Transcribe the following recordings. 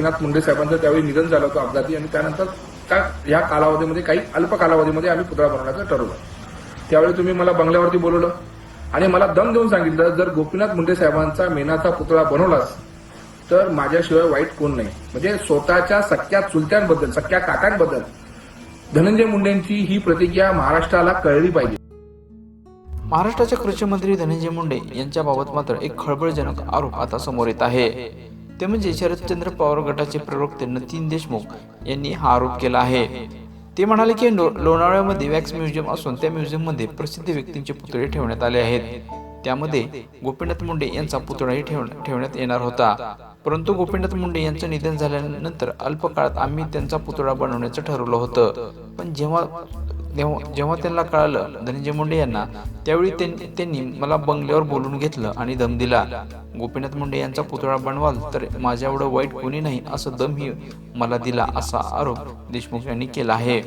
गोपीनाथ मुंडे साहेबांचं त्यावेळी निधन झालं होतं अपघाती आणि त्यानंतर का या कालावधीमध्ये काही अल्प कालावधीमध्ये आम्ही पुतळा बनवण्याचं ठरवलं. त्यावेळी तुम्ही मला बंगल्यावरती बोलवलं आणि मला दम देऊन सांगितलं जर गोपीनाथ मुंडे साहेबांचा मेनाचा पुतळा बनवलास तर माझ्याशिवाय वाईट कोण नाही. म्हणजे स्वतःच्या सख्या चुलत्यांबद्दल सख्या काकांबद्दल धनंजय मुंडेंची ही प्रतिक्रिया महाराष्ट्राला कळली पाहिजे. महाराष्ट्राचे कृषी मंत्री धनंजय मुंडे यांच्याबाबत मात्र एक खळबळजनक आरोप आता समोर येत आहे. ते म्हणजे शरदचंद्र पवार गटाचे प्रवक्ते नितीन देशमुख यांनी हा आरोप केला आहे. ते म्हणाले की लो- लोणावळ्यामध्ये वॅक्स म्युझियम असून त्या म्युझियममध्ये प्रसिद्ध व्यक्तींचे पुतळे ठेवण्यात आले आहेत. त्यामध्ये गोपीनाथ मुंडे यांचा पुतळाही ठेवण्यात येणार होता. परंतु गोपीनाथ मुंडे यांचं निधन झाल्यानंतर अल्प काळात आम्ही त्यांचा पुतळा बनवण्याचं ठरवलं होतं. पण जेव्हा जेव्हा त्यांना कळालं धनंजय मुंडे यांना त्यावेळी त्यांनी त्यांनी मला बंगल्यावर बोलून घेतलं आणि दम दिला. गोपीनाथ मुंडे यांचा पुतळा बनवाल तर माझ्या एवढं वाईट कोणी नाही असं दमही मला दिला असा आरोप देशमुख यांनी केला आहे.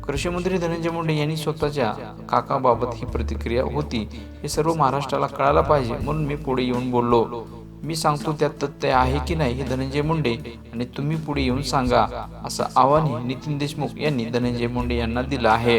कृषीमंत्री धनंजय मुंडे यांनी स्वतःच्या काकाबाबत ही प्रतिक्रिया होती. हे सर्व महाराष्ट्राला कळायला पाहिजे म्हणून मी पुढे येऊन बोललो. मी सांगतो त्यात तथ्य आहे की नाही हे धनंजय मुंडे. आणि तुम्ही पुढे येऊन सांगा असं आव्हानही नितीन देशमुख यांनी धनंजय मुंडे यांना दिलं आहे.